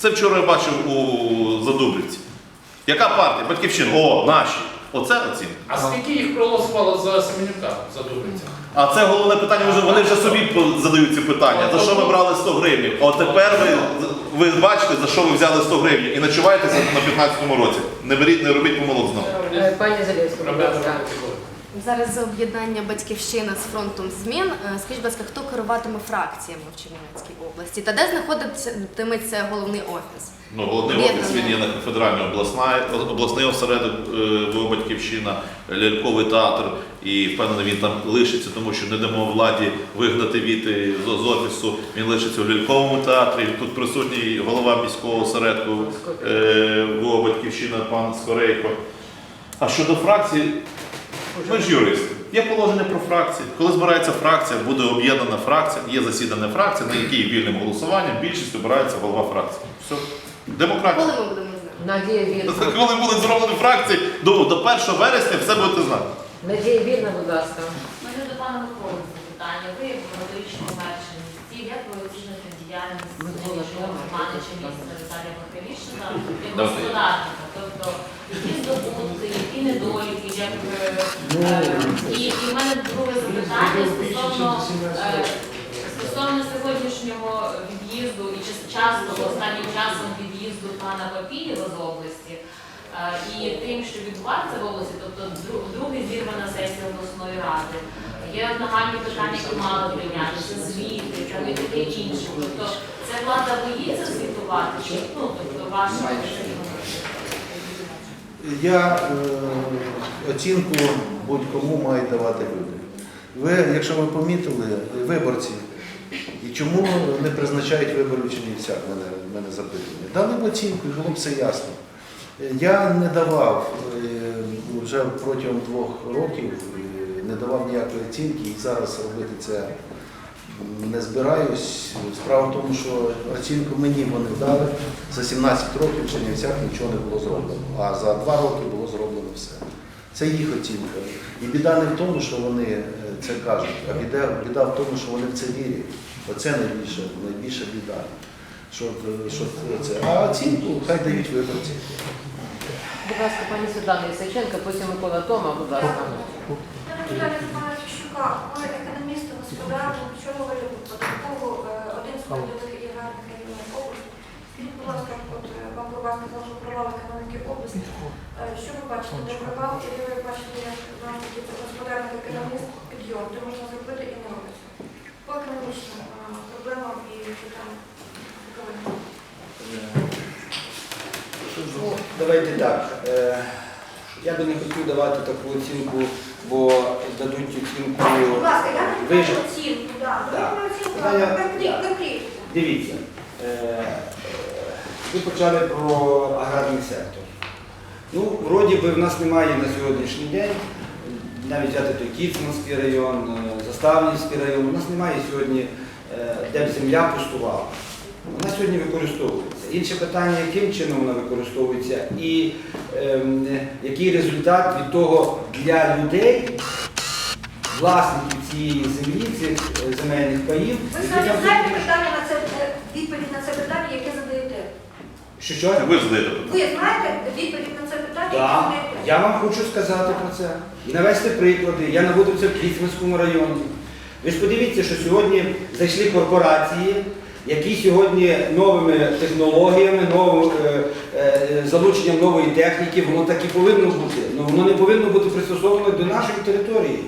Це вчора я бачив у Задубрівці. Яка партія? Батьківщина. О, наші. Оце оцінка. А скільки їх проголосувало за Семенюка за Дубиця? А це головне питання, вже вони вже собі по- задають ці питання. За що ви брали 100 гривень? От тепер ви, ви бачите, за що ви взяли 100 гривень і ночуваєте на 15-му році. Не беріть, не робіть помилок знову. Е, Пані Залєвська, будь ласка. Зараз за об'єднання батьківщина з фронтом змін. Е, Скажіть, будь ласка, хто керуватиме фракціями в Чернівецькій області? Та де знаходитиметься головний офіс? Ну, головний Об'єднання. офіс він є на федеральний обласна, обласний осередок е, Батьківщина, ляльковий театр, і впевнений, він там лишиться, тому що не дамо владі вигнати віти з, з офісу. Він лишиться в ляльковому театрі. Тут присутній голова міського осередку е, Батьківщина пан Скорейко. А щодо фракції, ми ж юристи. Є положення про фракції. Коли збирається фракція, буде об'єднана фракція, є засідання фракції, на якій вільним голосуванням більшість обирається голова фракції. Все. Демократія. Коли ми будемо знати? Надія Вільна. Коли будуть зроблені фракції, до, до 1 вересня все будете знати. Надія Вільна, будь ласка. Мене до пана Миколи запитання. Ви в методичному мешканні стіль, як ви оцінюєте діяльність нинішнього Манича міста Віталія як господарника? Тобто, які здобутки, які недоліки, як ви, і, в мене друге запитання стосовно е, стосовно сьогоднішнього від'їзду і час- частого останнім часом від'їзду пана Папієва з області. Е, І тим, що відбувається в області, тобто дру- друге зірвана сесія обласної ради, є нагальні питання, які мали прийнятися, звіти там і таке інше. Тобто це влада боїться звітувати, чи ну тобто ваша Я е, оцінку будь-кому маю давати люди. Ви, якщо ви помітили, виборці, і чому не призначають вибори в Чернівцях, мене, мене запитання. Дали б оцінку, і було б все ясно. Я не давав е, вже протягом двох років, е, не давав ніякої оцінки, і зараз робити це не збираюсь. Справа в тому, що оцінку мені вони дали. За 17 років в Чернівцях нічого не було зроблено, а за 2 роки було зроблено все. Це їх оцінка. І біда не в тому, що вони е, це кажуть, а біда, біда в тому, що вони в це вірять. Оце найбільша, найбільша біда. Що, е, що це. А оцінку хай дають виборці. Будь ласка, пані Світлана Ісаченко, потім Микола Тома, будь ласка. Питання до очолювали податкову е, один з великих і гарних районів області. Скажіть, будь ласка, от е, пан Бурбак сказав, що провал економіки області. Е, Що ви бачите, де провал, і де ви бачите, як нам такі господарник економіст підйом, де можна зробити і не робиться? По економічним проблемам і питанням. Ну, давайте так. Я би не хотів давати таку оцінку, бо дадуть оцінку. Будь ласка, я не Ви ж- оцінку, да. Ви Да. оцінку, Да, я- конкретно, да. конкретно. Дивіться, е, ви почали про аграрний сектор. Ну, вроді би в нас немає на сьогоднішній день, навіть взяти той Кіцманський район, е, Заставнівський район, у нас немає сьогодні, е, де б земля пустувала. Вона сьогодні використовується. Інше питання, яким чином вона використовується і ем, який результат від того для людей, власників цієї землі, цих е, земельних паїв. Ви які самі там знаєте питання на це е, відповідь на це питання, яке задаєте? Що що? Ви питання. Ви знаєте відповідь на це питання, яке Так, задаєте? я вам хочу сказати про це. І навести приклади. Я наводив це в Кіцманському районі. Ви ж подивіться, що сьогодні зайшли корпорації, які сьогодні новими технологіями, новим е, е, залученням нової техніки, воно так і повинно бути. Ну воно не повинно бути пристосоване до нашої території.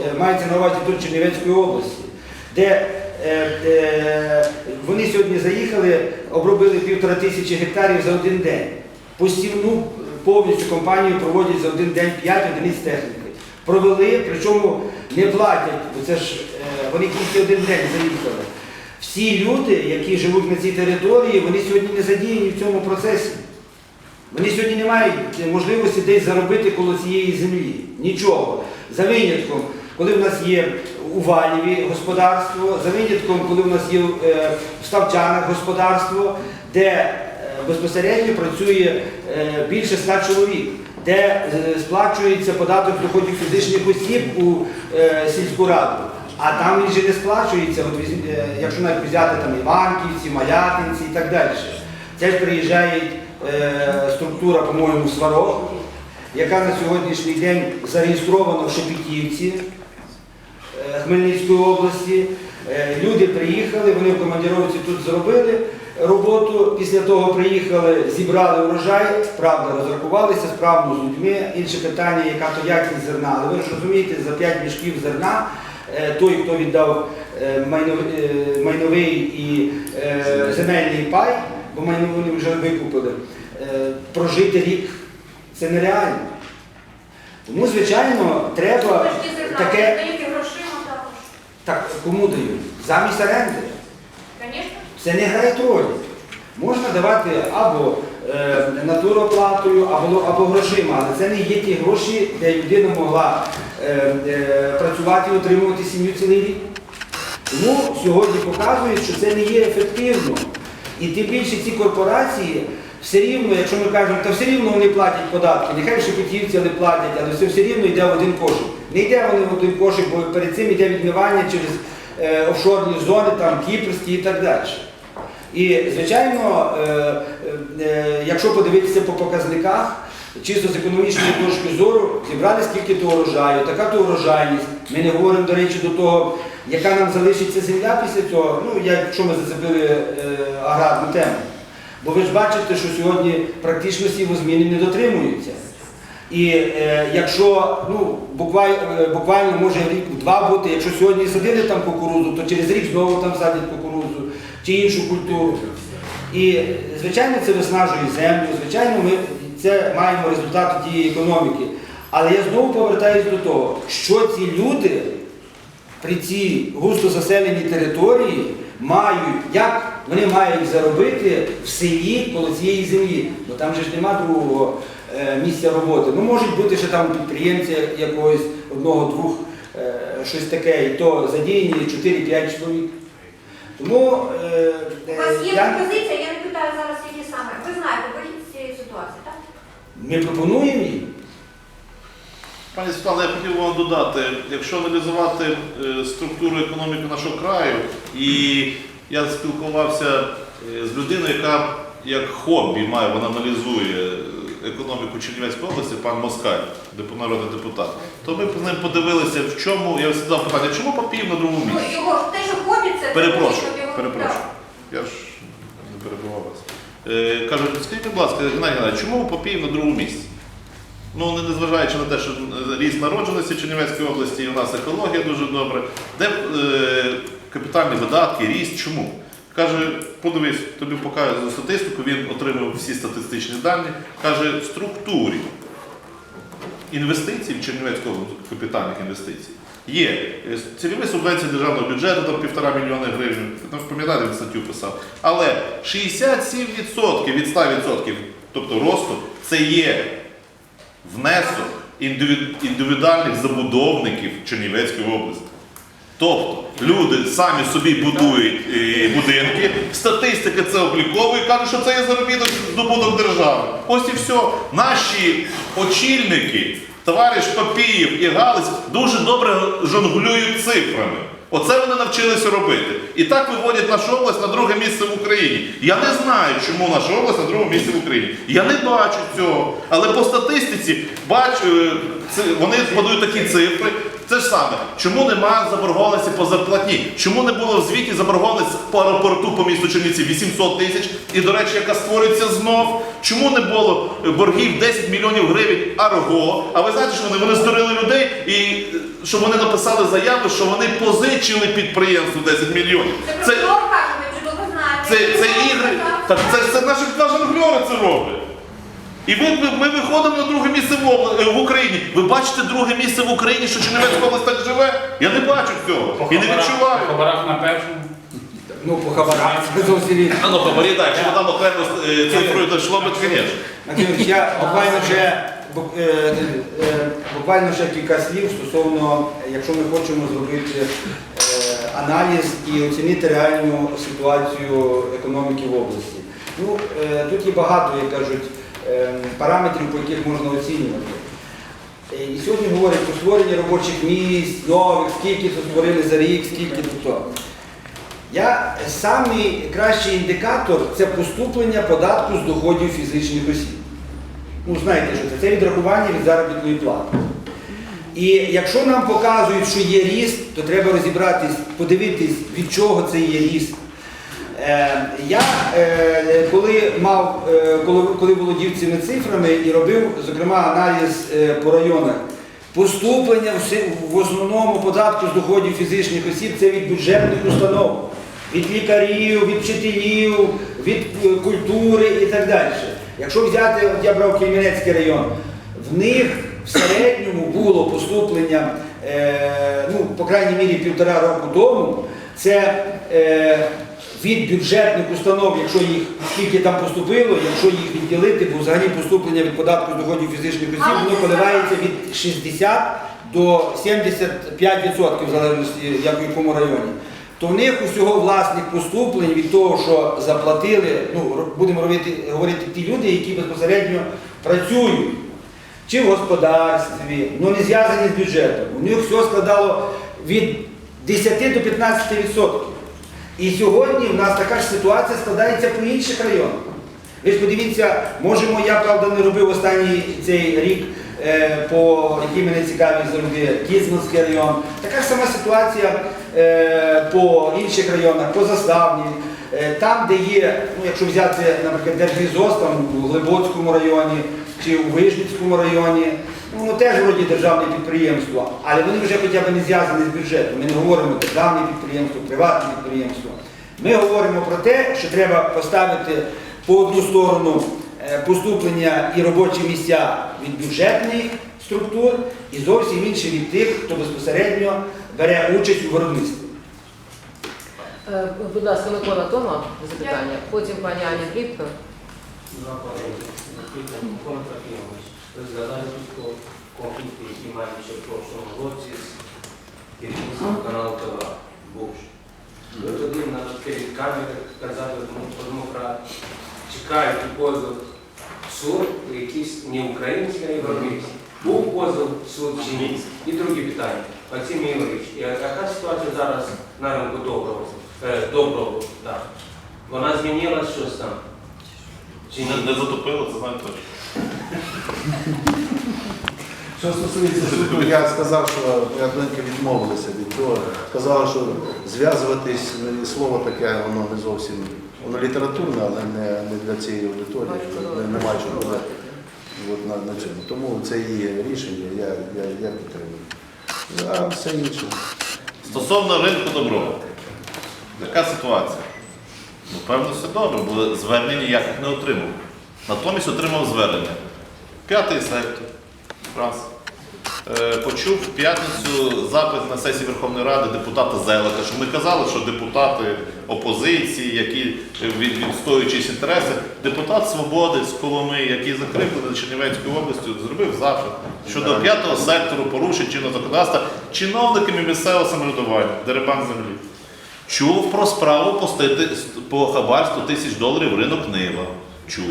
Е, Мається на увазі тут Чернівецької області, де вони сьогодні заїхали, обробили півтора тисячі гектарів за один день. Посівну повністю компанію проводять за один день 5 одиниць техніки. Провели, причому не платять, бо це ж вони тільки один день заїхали. Всі люди, які живуть на цій території, вони сьогодні не задіяні в цьому процесі. Вони сьогодні не мають можливості десь заробити коло цієї землі. Нічого. За винятком, коли в нас є у Валіві господарство, за винятком, коли в нас є е, в Ставчанах господарство, де е, безпосередньо працює е, більше ста чоловік, де сплачується податок доходів фізичних осіб у сільську раду. А там він же не сплачується, от, е, якщо навіть взяти там Іванківці, Малятинці і так далі. Теж приїжджає е, структура, по-моєму, Сварог, яка на сьогоднішній день зареєстрована в Шепетівці е, Хмельницької області. Е, Люди приїхали, вони в командировці тут зробили роботу. Після того приїхали, зібрали урожай, правда, розрахувалися справно з людьми. Інше питання, яка то якість зерна. Але ви ж розумієте, за 5 мішків зерна той, хто віддав е, майновий, е, і е, земельний пай, бо майно вони вже викупили, е, прожити рік це нереально. Тому, звичайно, треба таке. і. Так кому дають? Замість оренди. Звісно. Це не грає ролі. Можна давати або е, натуроплатою, або, або грошима, але це не є ті гроші, де людина могла е, е, працювати і отримувати сім'ю цілий рік. Тому сьогодні показують, що це не є ефективно. І тим більше ці корпорації все рівно, якщо ми кажемо, то все рівно вони платять податки, нехай Шепетівці не платять, але все, все рівно йде в один кошик. Не йде вони в один кошик, бо перед цим йде відмивання через е, офшорні зони, там кіпрські і так далі. І, звичайно, е, е, е, якщо подивитися по показниках, чисто з економічної точки зору, зібрали скільки то урожаю, така то урожайність. Ми не говоримо, до речі, до того, яка нам залишиться земля після цього, ну, якщо ми зацепили аграрну тему. Бо ви ж бачите, що сьогодні практично сівозміни не дотримуються. І е, якщо ну, буквально, буквально може рік-два бути, якщо сьогодні садили там кукурудзу, то через рік знову там садять кукурудзу чи іншу культуру. І звичайно це виснажує землю, звичайно, ми це маємо результати тієї економіки. Але я знову повертаюся до того, що ці люди при цій густо заселеній території мають, як вони мають заробити в селі коло цієї землі. Бо там же ж нема другого е, місця роботи. Ну, можуть бути ще там підприємці якогось одного-двох, е, щось таке, і то задіяні 4-5 чоловік. Тому е, У вас є я- пропозиція, я не питаю зараз, які саме. Ви знаєте вихід з цієї ситуації, так? ми пропонуємо їм. Пані Світлана, я хотів вам додати, якщо аналізувати е, структуру економіки нашого краю, і я спілкувався е, з людиною, яка як хобі має, вона аналізує е, економіку Чернівецької області, пан Москаль, народний депутат, то ми з ним подивилися, в чому, я задав питання, чому Попів на другому Ну, місці? його те, що хобі, це Перепрошую, перепрошую. Я ж не перебував вас. Е, кажуть, скажіть, будь ласка, Геннадій Геннадійович, чому Попів на другому місці? Ну, не незважаючи на те, що е, ріст народженості в Чернівецької області, і у нас екологія дуже добра. Де е, капітальні видатки, ріст, чому? Каже, подивись, тобі показує статистику, він отримав всі статистичні дані. Каже, в структурі інвестицій в Чернівецьку капітальних інвестицій. Є е, цільові субвенції державного бюджету, там півтора мільйони гривень, там, пам'ятаєте, він статтю писав. Але 67% від 100%, тобто росту, це є внесок індивідуальних забудовників Чернівецької області. Тобто люди самі собі будують е, будинки, статистика це обліковує, каже, що це є заробіток здобуток держави. Ось і все. Наші очільники, товариш Папієв і Галиць, дуже добре жонглюють цифрами. Оце вони навчилися робити. І так виводять нашу область на друге місце в Україні. Я не знаю, чому наша область на другому місці в Україні. Я не бачу цього. Але по статистиці бачу, е, вони подають такі цифри. Це ж саме, чому немає заборгованості по зарплатні? Чому не було в звіті заборгованості по аеропорту по місту Чернівці 800 тисяч? І, до речі, яка створюється знов? Чому не було боргів 10 мільйонів гривень Арго? А ви знаєте, що вони, вони здурили людей і е, щоб вони написали заяву, що вони позичили підприємству 10 мільйонів. Це Це, це, це ігри. Так це, це наші наші жонгльори це роблять. І ми, ми, ми виходимо на друге місце в, е, в Україні. Ви бачите друге місце в Україні, що Чернівецька область так живе? Я не бачу цього. І не відчуваю. По хабарах на першому. Ну, по хабарах це зовсім інше. А ну, хабарі, так, якщо там окремо е, цифрою, то йшло би, звісно. Андрій, я буквально ще, бу- е, е, буквально ще кілька слів стосовно, якщо ми хочемо зробити е, аналіз і оцінити реальну ситуацію економіки в області. Ну, е, тут є багато, як кажуть, параметрів, по яких можна оцінювати. Е, І сьогодні говорять про створення робочих місць, нових, скільки це створили за рік, скільки то. Я самий кращий індикатор це поступлення податку з доходів фізичних осіб. Ну, знаєте, що це? Це відрахування від заробітної плати. І якщо нам показують, що є ріст, то треба розібратись, подивитись, від чого це є ріст. Е, я е, коли мав, е, коли, володів цими цифрами і робив, зокрема, аналіз по районах, поступлення в, основному податку з доходів фізичних осіб це від бюджетних установ, від лікарів, від вчителів, від культури і так далі. Якщо взяти, от я брав Кремінецький район, в них в середньому було поступлення, ну, по крайній мірі півтора року тому, це від бюджетних установ, якщо їх скільки там поступило, якщо їх відділити, бо взагалі поступлення від податку з доходів фізичних осіб, воно коливається від 60 до 75% в залежності, як в якому районі. То в них усього власних поступлень від того, що заплатили, ну будемо робити, говорити ті люди, які безпосередньо працюють чи в господарстві, ну не зв'язані з бюджетом. У них все складало від 10 до 15%. І сьогодні в нас така ж ситуація складається по інших районах. Ви ж подивіться, можемо, я правда не робив останній цей рік, е, по який мене цікавить завжди, Кіцманський район. Така ж сама ситуація е, по інших районах, по заставні. Е, там, де є, ну якщо взяти, наприклад, Держлізос, там у Глибоцькому районі чи у Вижницькому районі, ну воно теж вроді державне підприємство, але вони вже хоча б не зв'язані з бюджетом. Ми не говоримо державне підприємство, приватне підприємство. Ми говоримо про те, що треба поставити по одну сторону е, поступлення і робочі місця від бюджетних структур і зовсім інші від тих, хто безпосередньо бере участь у виробництві. Е, Будь ласка, Микола Тома, запитання. Потім пані Аня Глібка. Микола Трофімович, ви згадали тут конфлікти, які мають ще в прошлому році з керівництвом каналу ТВ, бувши. Ви тоді на перед камери казали про демократ, чекають позов суд, якийсь не український, а європейський. Був позов суд чи ні? І другі питання. Максим Ігорович, яка ситуація зараз на ринку доброго? Е, доброго, так. Вона змінилась щось там? Чи? Не, не затопило, це знаєте точно. Що стосується суду, я сказав, що Ядленки відмовилися від того. Сказали, що зв'язуватись ну, і слово таке, воно не зовсім воно літературне, але не, не для цієї аудиторії. Не, немає чого буде от на, на цьому. Тому це її рішення, я, я, я підтримую. А все інше. Стосовно ринку добро, яка ситуація? Ну, певно, все добре, бо звернень ніяких не отримав. Натомість отримав звернення. П'ятий сектор, Франц. Е, Почув в п'ятницю запит на сесії Верховної Ради депутата Зелика, що ми казали, що депутати опозиції, які від- відстоюючись інтереси, депутат Свободи з Коломи, який закріплений Чернівецькою областю, зробив запит щодо п'ятого сектору порушень чинного законодавства чиновниками місцевого самоврядування, дерибан землі. Чув про справу пустити по хабарству тисяч доларів ринок Нива. Чув.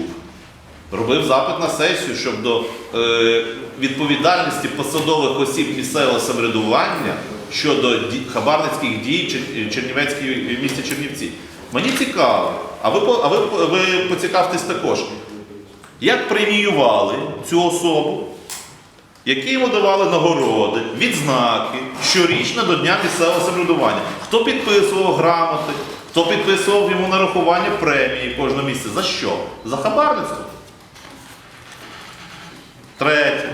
Робив запит на сесію щодо е, відповідальності посадових осіб місцевого самоврядування щодо ді- хабарницьких дій Чер- Чернівецької в місті Чернівці. Мені цікаво, а ви, а ви, ви поцікавтесь також, як преміювали цю особу, які йому давали нагороди, відзнаки щорічно до Дня місцевого самоврядування. Хто підписував грамоти, хто підписував йому нарахування премії кожного місяця. За що? За хабарництво. Третє.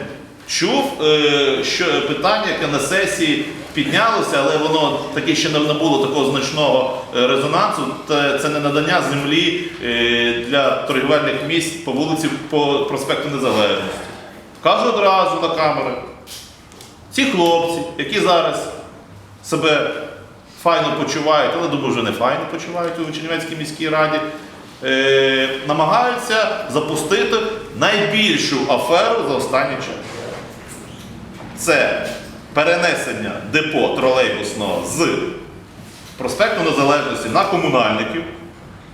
Чув, е, що питання, яке на сесії піднялося, але воно таки ще не набуло такого значного е, резонансу. Це, це не надання землі е, для торгівельних місць по вулиці по проспекту Незалежності. Кажу одразу на камери. Ці хлопці, які зараз себе файно почувають, але думаю, вже не файно почувають у Чернівецькій міській раді, е, намагаються запустити найбільшу аферу за останній час. Це перенесення депо тролейбусного з проспекту Незалежності на комунальників.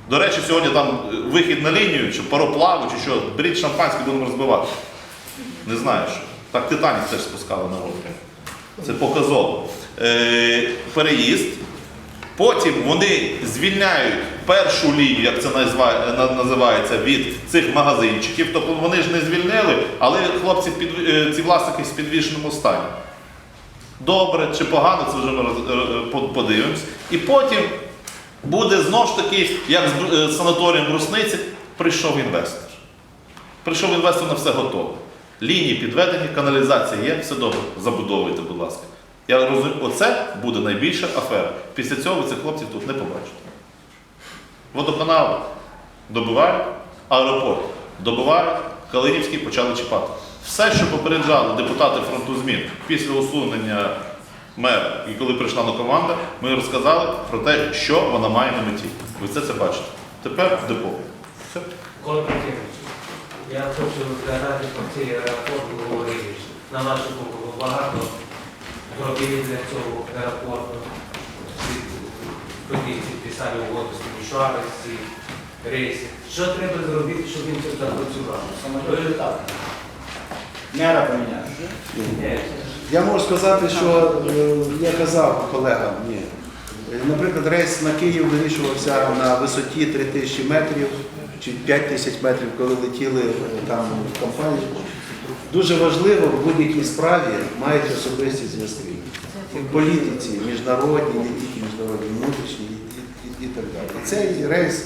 До речі, сьогодні там е, вихід на лінію, чи пароплаву, чи що, беріть шампанське, будемо розбивати. Не знаю що. Так Титанік теж спускали на воду. Це показово. Е, переїзд Потім вони звільняють першу лінію, як це називається, від цих магазинчиків. Тобто вони ж не звільнили, але хлопці під, е, ці власники в підвішеному стані. Добре чи погано, це вже ми е, по- подивимось. І потім буде знову ж таки, як з е, санаторієм Брусниці, прийшов інвестор. Прийшов інвестор на все готове. Лінії підведені, каналізація є, все добре. Забудовуйте, будь ласка. Я розумію, оце буде найбільша афера. Після цього ви цих хлопців тут не побачите. Водоканал добивають, аеропорт добивають, Калинівський почали чіпати. Все, що попереджали депутати фронту змін після усунення мера і коли прийшла нова команда, ми розказали про те, що вона має на меті. Ви все це бачите. Тепер в депо. Все. Я хочу згадати про цей аеропорт говорили. На нашу думку, багато зробили для цього аеропорту. Тоді підписали угоду з Мішуари, ці рейси. Що треба зробити, щоб він тут запрацював? Ви так. Мера поміняти. Ні. Я можу сказати, що е, я казав колегам, ні. Е, Наприклад, рейс на Київ вирішувався на висоті 3000 метрів чи 5000 метрів, коли летіли е, там в компанії. Дуже важливо в будь-якій справі мають особисті зв'язки. І в політиці, міжнародні, не тільки міжнародні, внутрішні і, і, і так далі. І цей рейс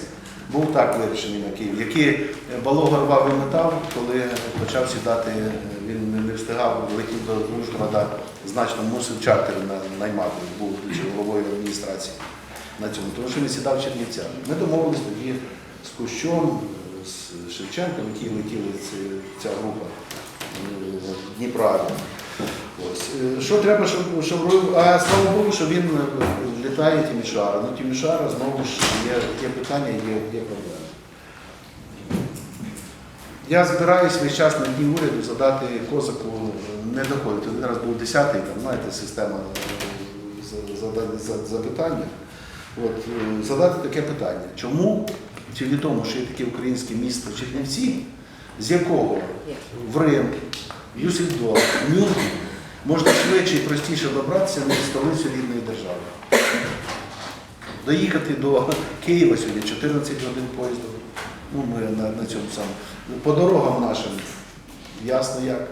був так вирішений на Київ, який Балога рвав і метав, коли почав сідати, е, він не- встигав, летів до Ужгорода, значно мусив чартери на- наймати, був головою адміністрації на цьому, тому що він сідав Чернівцями. Ми домовились тоді з Кущом, е, з Шевченком, які летіли ця група е, Дніпра. Ось. Е, Що треба, щоб, щоб робив? А слава Богу, що він е, літає Тімішара. Ну, Тімішара знову ж є, є питання, є, є проблеми. Я збираюсь весь час на дні уряду задати козаку, не доходить. Один раз був 10-й, там, знаєте, система запитання. От, задати таке питання. Чому, чи в тому, що є таке українське місто Чернівці, з якого в Рим, в Юсельдорф, Мюнхен можна швидше і простіше добратися в столицю рідної держави. Доїхати до Києва сьогодні 14 годин поїздом. Ну, ми на, на цьому самому. По дорогам нашим ясно як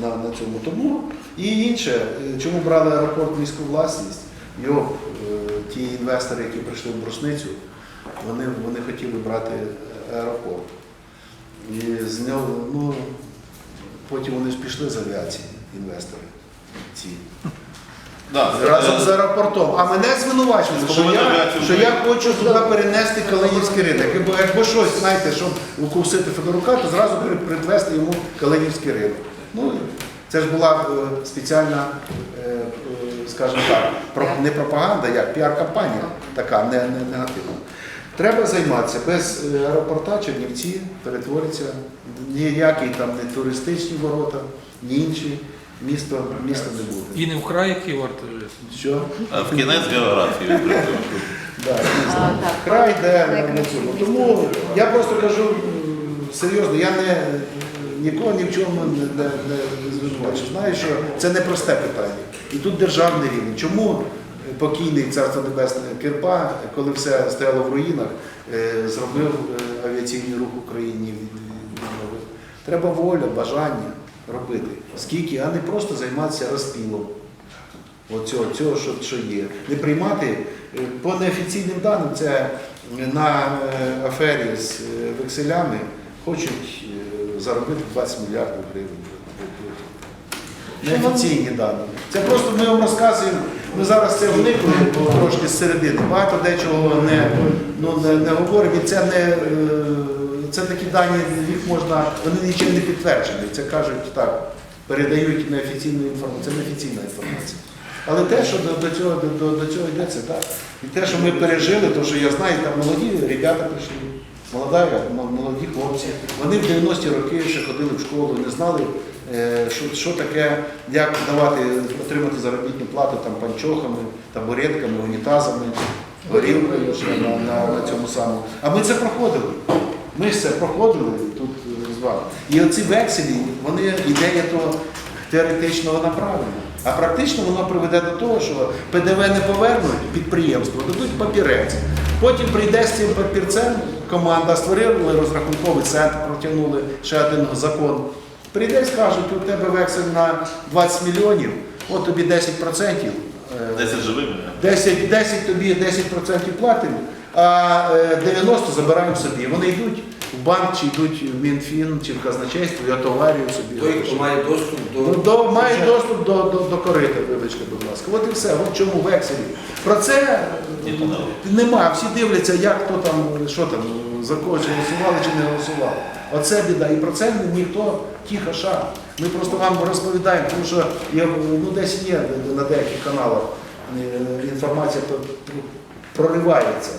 на, на цьому. Тому і інше, е, чому брали аеропорт міську власність, його е, ті інвестори, які прийшли в Брусницю, вони, вони хотіли брати аеропорт. І з нього, ну, потім вони ж пішли з авіації, інвестори ці. Да, Разом з е, аеропортом. А мене звинувачують, З що я, що я хочу туди перенести Калинівський ринок. Якби, якби щось, знаєте, щоб укусити Федорука, то зразу при- привезти йому Калинівський ринок. Ну, це ж була е, спеціальна, е, е, скажімо так, не пропаганда, як піар-кампанія така, не, не негативна. Треба займатися. Без е, аеропорта Чернівці перетвориться ніякі там не туристичні ворота, ні інші. Місто, місто не буде. І не вкрай, який варто жити. Що? е, В кінець географії. А, Край де на цьому. Тому я просто кажу серйозно, я не нікого ні в чому не, не, не звинувачую. Знаю, що це не просте питання. І тут державний рівень. Чому покійний царство небесне Кирпа, коли все стояло в руїнах, е, зробив е, авіаційний рух Україні? Треба воля, бажання робити. Скільки, а не просто займатися розпілом. Оцього, цього, що, що є. Не приймати е, по неофіційним даним, це на афері з векселями хочуть заробити 20 мільярдів гривень. Неофіційні дані. Це просто ми вам розказуємо, ми зараз це вникли трошки з середини. Багато дечого не, ну, не, не говоримо. І це не е, це такі дані, їх можна, вони нічим не підтверджені. Це кажуть так, передають неофіційну інформацію. Це неофіційна інформація. Але те, що до, до, цього, до, до, цього йдеться, так. І те, що ми пережили, то що я знаю, там молоді ребята прийшли, молода, молоді хлопці. Вони в 90-ті роки ще ходили в школу, не знали, що, що таке, як давати, отримати заробітну плату там панчохами, табуретками, унітазами, горілкою на, на, на цьому самому. А ми це проходили. Ми ж це проходили тут е, з вами. І оці векселі, вони ідея то теоретично вона. А практично воно приведе до того, що ПДВ не повернуть підприємство, дадуть папірець. Потім прийде з цим папірцем команда, створили розрахунковий центр, протягнули ще один закон. Прийде і скажуть, у тебе вексель на 20 мільйонів, от тобі 10%. е, 10 живими. 10, 10 тобі 10% платимо, а е, 90 забираємо собі. Вони йдуть в банк, чи йдуть в Мінфін, чи в казначейство, і отоварюють собі. Той, хто має доступ до... Ну, до, мають доступ до, до, до корита, вибачте, будь ласка. От і все, от в чому векселі. Про це нема. Всі дивляться, як хто там, що там, за кого чи голосували, чи не голосували. Оце біда. І про це ніхто тихо ша. Ми просто вам розповідаємо, тому що є, ну, десь є на деяких каналах е, інформація про- про- проривається.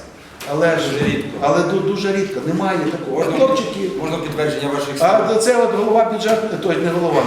Але ж Дуже рідко. але тут дуже рідко, немає такого. Можна, можна підтвердження ваших слів? а це от голова бюджетної, той не голова,